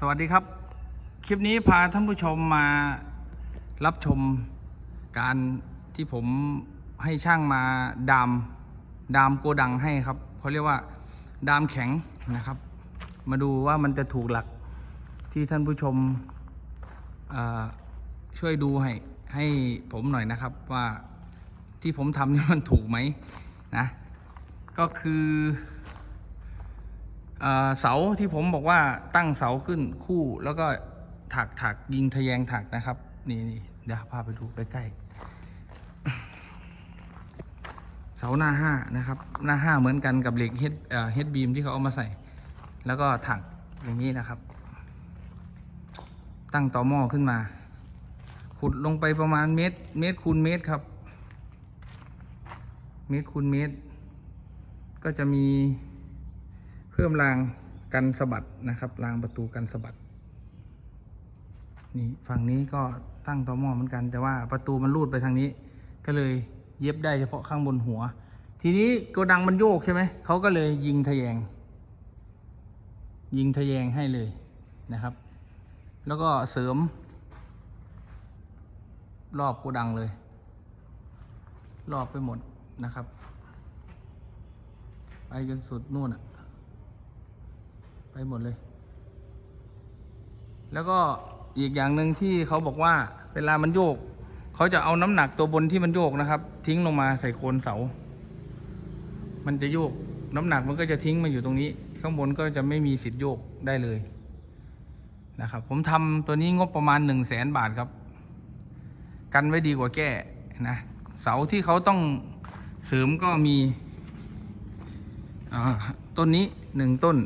สวัสดีครับ คลิปนี้พาท่านผู้ชมมารับชมการที่ผมให้ช่างมาดามดามโกดังให้ครับเขาเรียกว่าดามแข็งนะครับ มาดูว่ามันจะถูกหลักที่ท่านผู้ชมช่วยดูให้ให้ผมหน่อยนะครับว่าที่ผมทำนี่มันถูกไหมนะก็คือ เสาที่ผมบอกว่าตั้งเสาขึ้นคู่แล้วก็ถักถักยิงทะแยงถักนะครับ นี่นี่เดี๋ยวพาไปดูใกล้ๆเสาหน้าห้านะครับ หน้าห้าเหมือนกันกับเหล็กเฮดเฮดบีมที่เขาเอามาใส่ แล้วก็ถักอย่างนี้นะครับ ตั้งต่อหม้อขึ้นมา ขุดลงไปประมาณเมตรเมตรคูณเมตรครับ เมตรคูณเมตร ก็จะมี พิ่มรางกันสะบัดนะครับรางประตูกันสะบัดนี่ฝั่งนี้ก็ตั้งต่อหม้อเหมือนกัน แต่ว่าประตูมันรูดไปทางนี้ ก็เลยเย็บได้เฉพาะข้างบนหัว ทีนี้โกดังมันโยกใช่ไหมเขาก็เลยยิงทะแยง ยิงทะแยงให้เลยนะครับ แล้วก็เสริม รอบโกดังเลย รอบไปหมดนะครับ ไปจนสุดนู่นอะ หมดเลย แล้วก็อีกอย่างหนึ่งที่เขาบอกว่า เวลามันโยก เขาจะเอาน้ำหนักตัวบนที่มันโยกนะครับ ทิ้งลงมาใส่โคนเสา มันจะโยก น้ำหนักมันก็จะทิ้งมาอยู่ตรงนี้ ข้างบนก็จะไม่มีสิทธิ์โยกได้เลยนะครับ ผมทำตัวนี้งบประมาณหนึ่งแสนบาทครับ กันไว้ดีกว่าแก้นะเสาที่เขาต้องเสริมก็มีอ่าต้นนี้หนึ่งต้น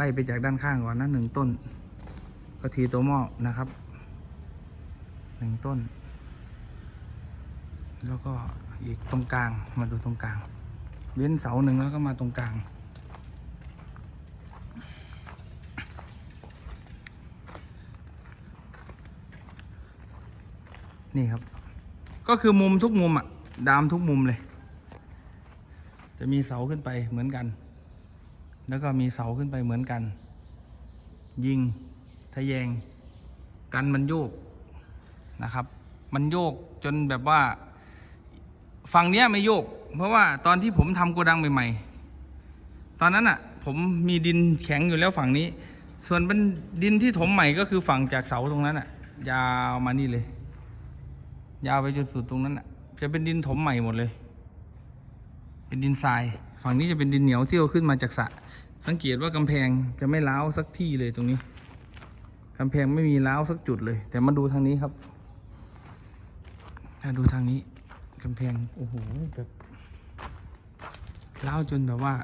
ไล่ไปจากด้านข้างก่อนนะหนึ่งต้น ก็ทีตัวหม้อนะครับหนึ่งต้น แล้วก็อีกตรงกลางมาดูตรงกลาง เว้นเสาหนึ่งแล้วก็มาตรงกลาง นี่ครับ ก็คือมุมทุกมุมอะดามทุกมุมเลย จะมีเสาขึ้นไปเหมือนกัน แล้วก็มีเสาขึ้นไปเหมือนกัน ยิงทะแยง กันมันโยกนะครับ มันโยกจนแบบว่าฝั่งเนี้ยไม่โยก เพราะว่าตอนที่ผมทำโกดังใหม่ๆ ตอนนั้นอะ ผมมีดินแข็งอยู่แล้วฝั่งนี้ ส่วนเป็นดินที่ถมใหม่ก็คือฝั่งจากเสาตรงนั้นอะ ยาวมานี่เลย ยาวไปจนสุดตรงนั้นอะ จะเป็นดินถมใหม่หมดเลย เป็นดินทราย ฝั่งนี้จะเป็นดินเหนียวที่เอาขึ้นมาจากสระ สังเกตว่ากำแพงจะไม่ร้าวสักที่เลยตรงนี้กำแพงไม่มีร้าวสักจุดเลย แต่มาดูทางนี้ครับ ถ้าดูทางนี้กำแพงโอ้โหแบบร้าวจนแบบว่า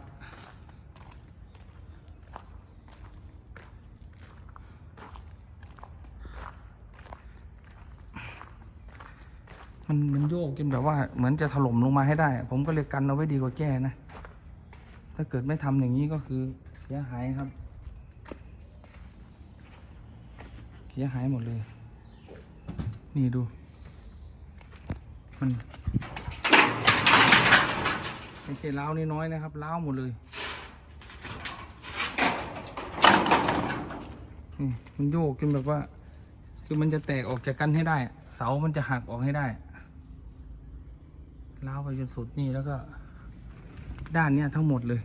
มันมันโยกจนแบบว่าเหมือนจะถล่มลงมาให้ได้ ผมก็เลยกันเอาไว้ดีกว่าแก้นะ ถ้าเกิดไม่ทำอย่างนี้ก็คือเสียหายครับ เสียหายหมดเลย นี่ดู มันไม่ใช่ล้าวน้อยนะครับล้าวหมดเลยนี่มันโยกจนแบบว่า คือมันจะแตกออกจากกันให้ได้ เสามันจะหักออกให้ได้ล้าวไปจนสุดนี่แล้วก็ ด้านเนี้ยทั้งหมดเลย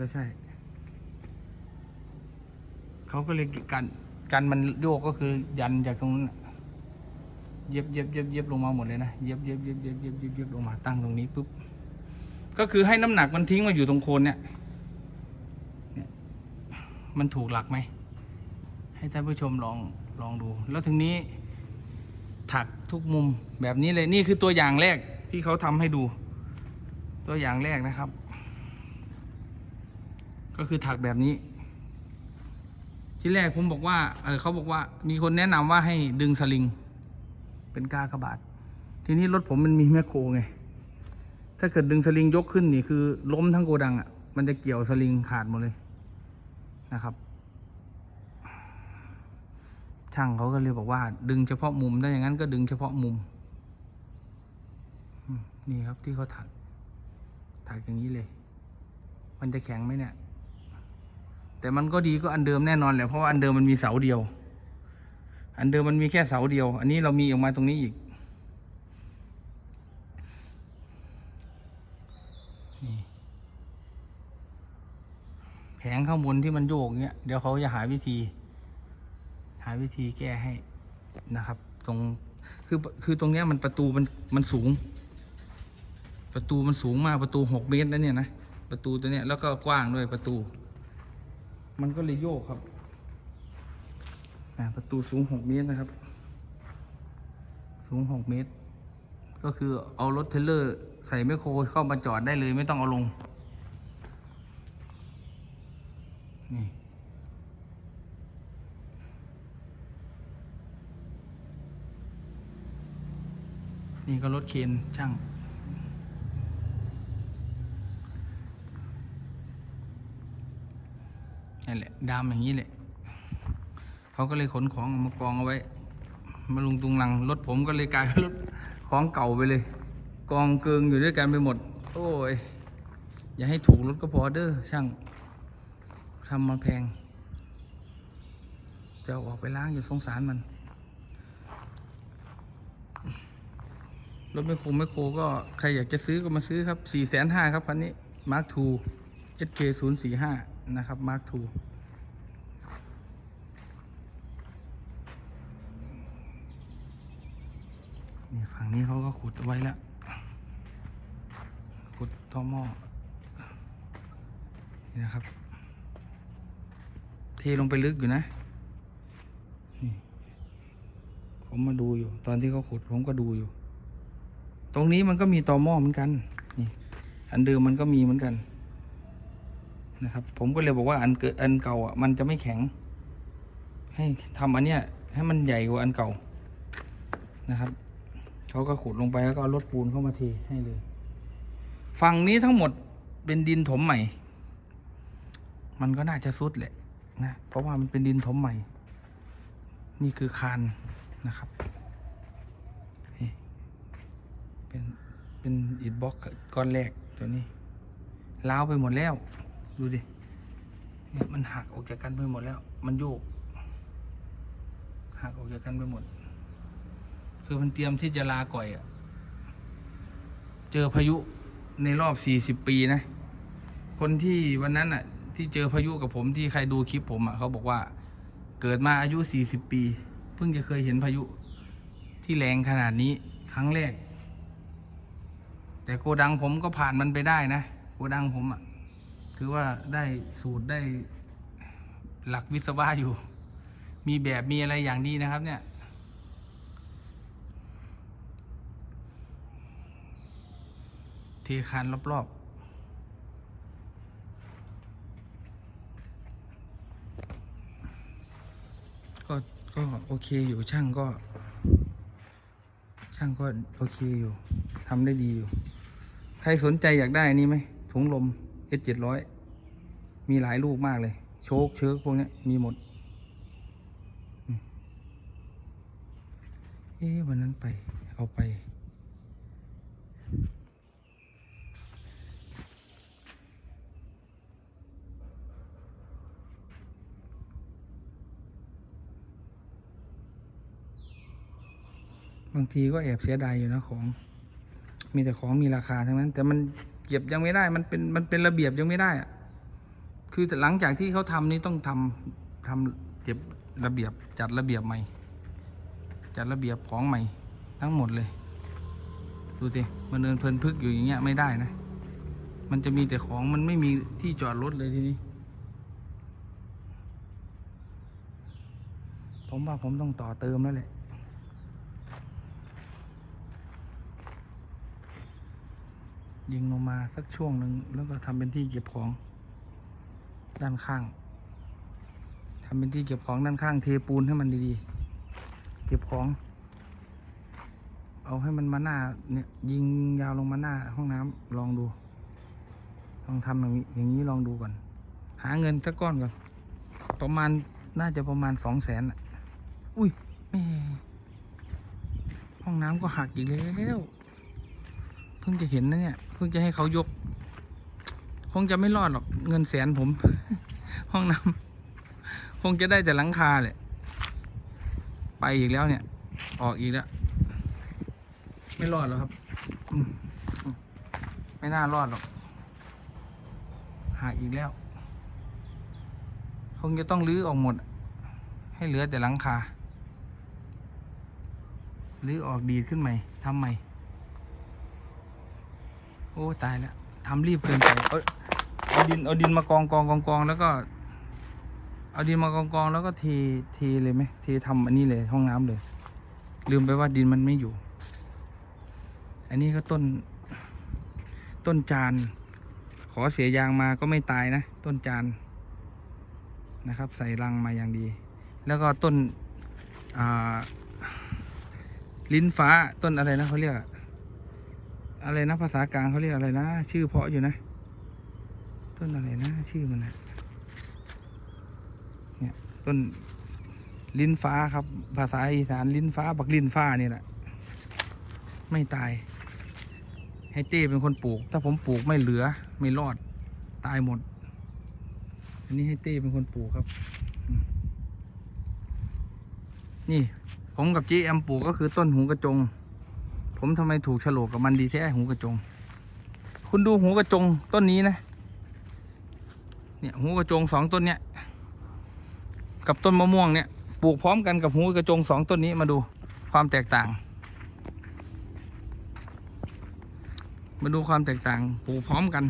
ก็ใช่ เขาก็เลยกันกันมันโยกก็คือยันจากตรงนั้นเย็บเย็บเย็บเย็บลงมาหมดเลยนะเย็บเย็บเย็บเย็บเย็บเย็บเย็บลงมาตั้งตรงนี้ปุ๊บก็คือให้น้ำหนักมันทิ้งมาอยู่ตรงโคนเนี่ยเนี่ย มันถูกหลักไหมให้ท่านผู้ชมลองลองดู แล้วถึงนี้ถักทุกมุมแบบนี้เลยนี่คือตัวอย่างแรกที่เขาทำให้ดู ตัวอย่างแรกนะครับ ก็คือถักแบบนี้ที่แรกผมบอกว่าเออเขาบอกว่ามีคนแนะนำว่าให้ดึงสลิง เป็นกากระบาดทีนี้รถผมมันมีแมคโครไง ถ้าเกิดดึงสลิงยกขึ้นนี่คือ ล้มทั้งโกดังอะ่ะ มันจะเกี่ยวสลิงขาดหมดเลยนะครับ ช่างเขาก็เลยบอกว่า ดึงเฉพาะมุมถ้าอย่างนั้นก็ดึงเฉพาะมุม นี่ครับที่เขาถักักอย่างนี้เลย มันจะแข็งไหมเนี่ย แต่มันก็ดีก็อันเดิมแน่นอนแหละเพราะว่าอันเดิมมันมีเสาเดียว อันเดิมมันมีแค่เสาเดียว อันนี้เรามีออกมาตรงนี้อีกแผงข้างบนที่มันโยกเงี้ยเดี๋ยวเขาจะหาวิธี หาวิธีแก้ให้นะครับ ตรงคือคือตรงเนี้ยมันประตูมันมันสูง ประตูมันสูงมากประตูหกเมตรนะเนี่ยนะประตูตัวเนี้ยแล้วก็กว้างด้วยประตู มันก็เลยโยกครับประตูสูงหกเมตรนะครับ สูงหกเมตร ก็คือเอารถเทเลอร์ใส่แมโครเข้ามาจอดได้เลยไม่ต้องเอาลงนี่นี่ก็รถเคนช่าง นั่นแหละดามอย่างนี้แหละเขาก็เลยขนของมากองเอาไว้ มาลุงตุงลังรถผมก็เลยกลายเป็นรถของเก่าไปเลย กองเกิงอยู่ด้วยกันไปหมด โอ้ย อย่าให้ถูกรถก็พอเด้อช่างทำมาแพงจะออกไปล้างอยู่สงสารมัน รถไมคโครไมคโครก็ใครอยากจะซื้อก็มาซื้อครับสี่แสนห้าครับคันนี้ Mark II SK 0 4 5นย์สี่ห้า นะครับ Mark II นี่ฝั่งนี้เขาก็ขุดเอาไว้แล้ว ขุดท่อหม้อนี่นะครับเทลงไปลึกอยู่นะ ผมมาดูอยู่ ตอนที่เขาขุดผมก็ดูอยู่ ตรงนี้มันก็มีตอหม้อเหมือนกัน นี่ อันเดิมมันก็มีเหมือนกัน นะครับ ผมก็เลยบอกว่าอันเกิดอันเก่าอะมันจะไม่แข็ง ให้ทำอันเนี้ยให้มันใหญ่กว่าอันเก่านะครับเขาก็ขุดลงไปแล้วก็เอารถปูนเข้ามาเทให้เลย ฝั่งนี้ทั้งหมดเป็นดินถมใหม่ มันก็น่าจะซุดแหละนะเพราะว่ามันเป็นดินถมใหม่ นี่คือคานนะครับเป็นเป็นอิฐบล็อกก้อนแรกตัวนี้ล้าวไปหมดแล้ว ดูดิเนี่ยมันหักออกจากกันไปหมดแล้ว มันโยก หักออกจากกันไปหมด คือมันเตรียมที่จะลาก่อยอะ่ะเจอพายุในรอบสี่สิบปีนะ คนที่วันนั้นอะที่เจอพายุกับผมที่ใครดูคลิปผมอะเขาบอกว่า เกิดมาอายุสี่สิบปี เพิ่งจะเคยเห็นพายุที่แรงขนาดนี้ครั้งแรก แต่โกดังผมก็ผ่านมันไปได้นะ โกดังผมอะ่ะ ถือว่าได้สูตรได้หลักวิศวะอยู่ มีแบบมีอะไรอย่างดีนะครับ เนี่ย เทคานรอบๆก็ก็โอเคอยู่ช่างก็ ช่างก็โอเคอยู่ทำได้ดีอยู่ ใครสนใจอยากได้นนี้ไหมถุงลม S เจ็ดร้อยมีหลายลูกมากเลย โชคเชิกพวกนี้มีหมด เอ๊ะวันนั้นไป เอาไป บางทีก็แอบเสียดายอยู่นะของ มีแต่ของมีราคาทั้งนั้น แต่มัน ก็บยังไม่ได้มันเป็นมันเป็นระเบียบยังไม่ได้อะคือหลังจากที่เขาทำนี่ต้องทำทำเก็บระเบียบจัดระเบียบใหม่ จัดระเบียบของใหม่ ทั้งหมดเลย ดูสิมันเดินเพลินพึกอยู่อย่างเงี้ยไม่ได้นะ มันจะมีแต่ของมันไม่มีที่จอดรถเลยทีนี้ ผมว่าผมต้องต่อเติมแล้วแหละ ยิงลงมาสักช่วงหนึ่งแล้วก็ทำเป็นที่เก็บของ ด้านข้างทำเป็นที่เก็บของด้านข้างเทปูนให้มันดีๆ เก็บของ เอาให้มันมาหน้าเนี่ยยิงยาวลงมาหน้าห้องน้ำลองดู ลองทำอย่างนี้อย่างนี้ลองดูก่อน หาเงินสักก้อนก่อน ประมาณน่าจะประมาณสองแสนอะอุ้ยแม่ห้องน้ำก็หักอีกแล้ว เพิ่งจะเห็นนะเนี่ย เพิ่งจะให้เขายก คงจะไม่รอดหรอกเงินแสนผม ห้องน้ำคงจะได้แต่หลังคาแหละไปอีกแล้วเนี่ย ออกอีกแล้ว ไม่รอดหรอกครับ ไม่น่ารอดหรอกหักอีกแล้ว คงจะต้องรื้อออกหมด ให้เหลือแต่หลังคารื้อออกดีขึ้นใหม่ทำใหม่ โอ้ตายแล้วทำรีบเกินไปเอาเอาดินเอาดินมากองกองกองกองแล้วก็ เอาดินมากองกองแล้วก็เทเทเลยไหมเททำอันนี้เลยห้องน้ำเลย ลืมไปว่าดินมันไม่อยู่ อันนี้ก็ต้น ต้นจาน ขอเสียยางมาก็ไม่ตายนะ ต้นจานนะครับ ใส่รังมาอย่างดี แล้วก็ต้นลิ้นฟ้าต้นอะไรนะเขาเรียก อะไรนะภาษากลางเขาเรียกอะไรนะ ชื่อเพาะอยู่นะ ต้นอะไรนะ ชื่อมันนะเนี่ยต้นลิ้นฟ้าครับ ภาษาอีสานลิ้นฟ้าบักลิ้นฟ้านี่แหละไม่ตาย ให้เต้เป็นคนปลูก ถ้าผมปลูกไม่เหลือ ไม่รอด ตายหมด อันนี้ให้เต้เป็นคนปลูกครับ นี่ ผมกับเจ๊แอมปลูกก็คือต้นหูกระจง ผมทำไมถูกฉลกกับมันดีแท้หูกระจง คุณดูหูกระจงต้นนี้นะ เนี่ยหูกระจงสองต้นเนี้ย กับต้นมะม่วงเนี่ย ปลูกพร้อมกันกับหูกระจงสองต้นนี้มาดูความแตกต่าง มาดูความแตกต่าง ปลูกพร้อมกัน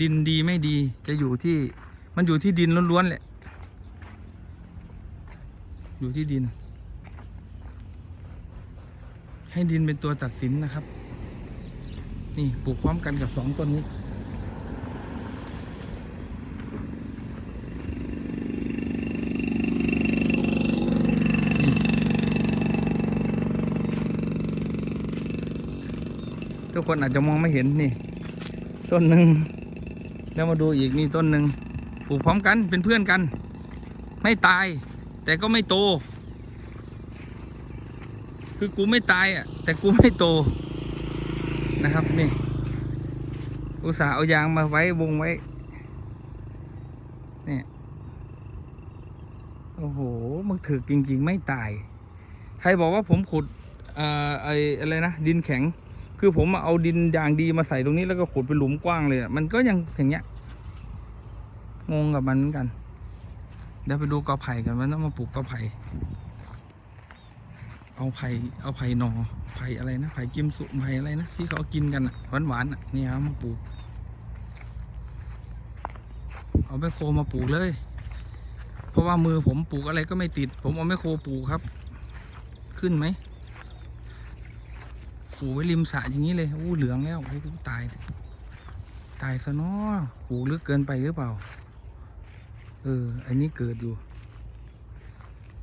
ดินดีไม่ดีจะอยู่ที่มันอยู่ที่ดินล้วนๆแหละ อยู่ที่ดิน ให้ดินเป็นตัวตัดสินนะครับ นี่ปลูกพร้อมกันกับสองต้นนี้ทุกคนอาจจะมองไม่เห็นนี่ ต้นหนึ่งแล้วมาดูอีกนี่ต้นหนึ่งปลูกพร้อมกันเป็นเพื่อนกัน ไม่ตาย แต่ก็ไม่โต คือกูไม่ตายอะ แต่กูไม่โตนะครับนี่ อุตส่าห์เอายางมาไว้วงไว้เนี่ยโอ้โหมันถึกจริง ๆ ไม่ตาย ใครบอกว่าผมขุดอ่อไออะไรนะดินแข็ง คือผมเอาดินอย่างดีมาใส่ตรงนี้แล้วก็ขุดเป็นหลุมกว้างเลยอะมันก็ยังอย่างเงี้ยงงกับมันเหมือนกันเดี๋ยวไปดูกอไผ่กันว่าต้องมาปลูกกอไผ่ เอาไผ่เอาไผ่หนอไผ่อะไรนะไผ่กิมสุไผ่อะไรนะที่เขากินกันหวานหวานๆนี่ครับมาปลูก เอาแมคโครมาปลูกเลย เพราะว่ามือผมปลูกอะไรก็ไม่ติด ผมเอาแมคโครปลูกครับ ขึ้นไหมปลูกไว้ริมสระอย่างนี้เลยอู้เหลืองแล้วอู้ตาย ตายซะเนาะปลูกลึกเกินไปหรือเปล่า เออ อันนี้เกิดอยู่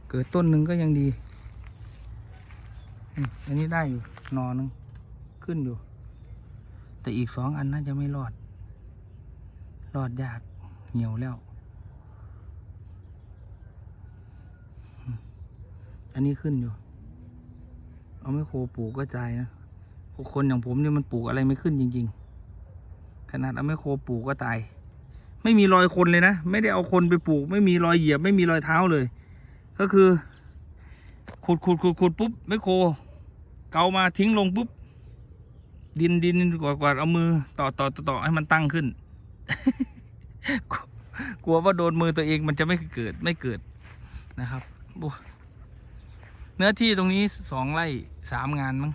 เกิดต้นหนึ่งก็ยังดี อันนี้ได้อยู่นอนึงขึ้นอยู่ แต่อีกสองอันน่าจะไม่รอด รอดยากเหี่ยวแล้ว อันนี้ขึ้นอยู่ เอาไม่โคปลูกก็ใจนะพวกคนอย่างผมเนี่ยมันปลูกอะไรไม่ขึ้นจริง ๆ ขนาดเอาไม่โคปลูกก็ตาย ไม่มีรอยคนเลยนะ ไม่ได้เอาคนไปปลูก ไม่มีรอยเหยียบ ไม่มีรอยเท้าเลย ก็คือ ขุดขุดขุดขุดปุ๊บไม่โค เกามาทิ้งลงปุ๊บ ดินดินกวาดกวาดเอามือ ต่อต่อต่อต่อให้มันตั้งขึ้น กลัวว่าโดนมือตัวเองมันจะไม่เกิดไม่เกิดนะครับเนื้อที่ตรงนี้สองไร่สามงานมั้ง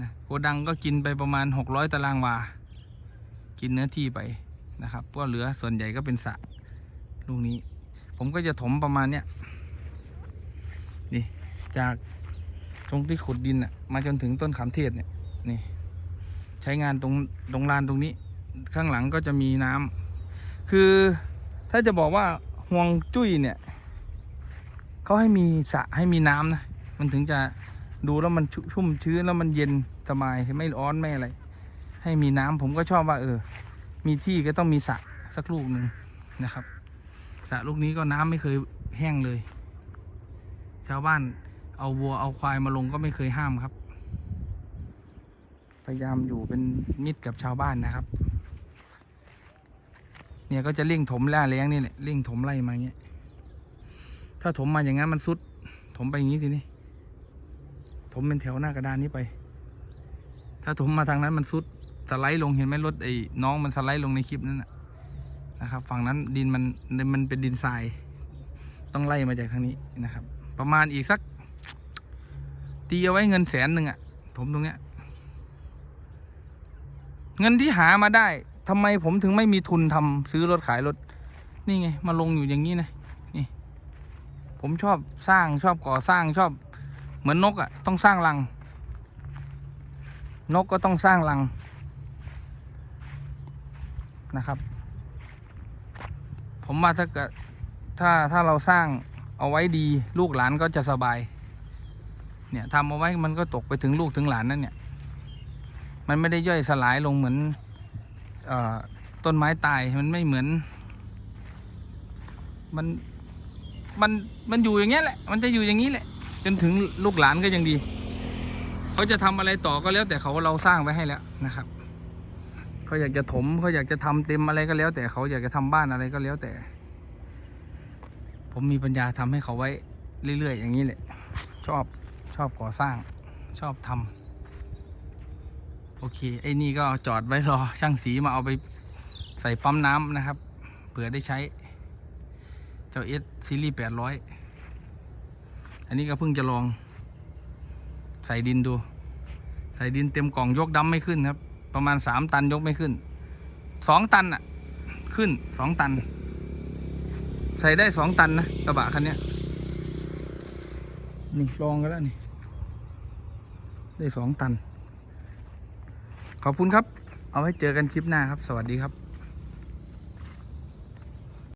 นะโกดังก็กินไปประมาณหกร้อยตารางวา กินเนื้อที่ไปนะครับเพราะเหลือส่วนใหญ่ก็เป็นสระลูกนี้ ผมก็จะถมประมาณเนี้ย จากตรงที่ขุดดินอะมาจนถึงต้นขามเทศเนี่ยนี่ ใช้งานตรงตรงลานตรงนี้ ข้างหลังก็จะมีน้ำคือถ้าจะบอกว่าห่วงจุ้ยเนี่ยเขาให้มีสระให้มีน้ำนะมันถึงจะดูแล้วมันชุชุ่มชื้นแล้วมันเย็นสบายไม่ร้อนไม่อะไรให้มีน้ำผมก็ชอบว่า เออ มีที่ก็ต้องมีสระสักลูกหนึ่งนะครับสระลูกนี้ก็น้ำไม่เคยแห้งเลย ชาวบ้าน เอาวัวเอาควายมาลงก็ไม่เคยห้ามครับ พยายามอยู่เป็นมิตรกับชาวบ้านนะครับ เนี่ยก็จะเร่งถมล่าแรงนี่แหละเร่งถมไล่มาเงี้ย ถ้าถมมาอย่างงั้นมันสุด ถมไปอย่างนี้ทีนี้ถมเป็นแถวหน้ากระดานนี้ไป ถ้าถมมาทางนั้นมันสุดสไลด์ลงเห็นไหมรถไอ้น้องมันสไลด์ลงในคลิปนั้นนะนะครับ ฝั่งนั้นดินมันมันเป็นดินทราย ต้องไล่มาจากทางนี้นะครับ ประมาณอีกสัก ตีเอาไว้เงินแสนหนึ่งอะถมตรงเนี้ย เงินที่หามาได้ทำไมผมถึงไม่มีทุนทำซื้อรถขายรถ นี่ไง มาลงอยู่อย่างนี้นะนี่ ผมชอบสร้างชอบก่อสร้างชอบ เหมือนนกอะ่ะ ต้องสร้างรัง นกก็ต้องสร้างรังนะครับ ผมว่าถ้าเกิดถ้าถ้าเราสร้างเอาไว้ดี ลูกหลานก็จะสบาย เนี่ยทำเอาไว้มันก็ตกไปถึงลูกถึงหลานนั่นเนี่ย มันไม่ได้ย่อยสลายลงเหมือนอต้นไม้ตายมันไม่เหมือน มันมันมันอยู่อย่างเงี้ยแหละ มันจะอยู่อย่างนี้แหละ จนถึงลูกหลานก็ยังดี เขาจะทำอะไรต่อก็แล้ว แต่เขาเราสร้างไว้ให้แล้วนะครับ เขาอยากจะถมเขาอยากจะทำเต็มอะไรก็แล้ว แต่เขาอยากจะทำบ้านอะไรก็แล้วแต่ ผมมีปัญญาทำให้เขาไว้เรื่อยๆอย่างนี้แหละ ชอบ อบก่อสร้างชอบทำโอเค ไอ้นี่ก็จอดไว้รอช่างสีมาเอาไปใส่ปั๊มน้ำนะครับ เผื่อได้ใช้ เจ้าเอสซีรีส์แปดร้อยอันนี้ก็เพิ่งจะลอง ใส่ดินดู ใส่ดินเต็มกล่องยกดำไม่ขึ้นครับ ประมาณสามตันยกไม่ขึ้นสองตันอะขึ้นสองตัน ใส่ได้สองตันนะกระบะคันเนี้ยนี่ลองกันแล้วนี่ ได้สองตัน ขอบคุณครับ เอาไว้เจอกันคลิปหน้าครับ สวัสดีครับ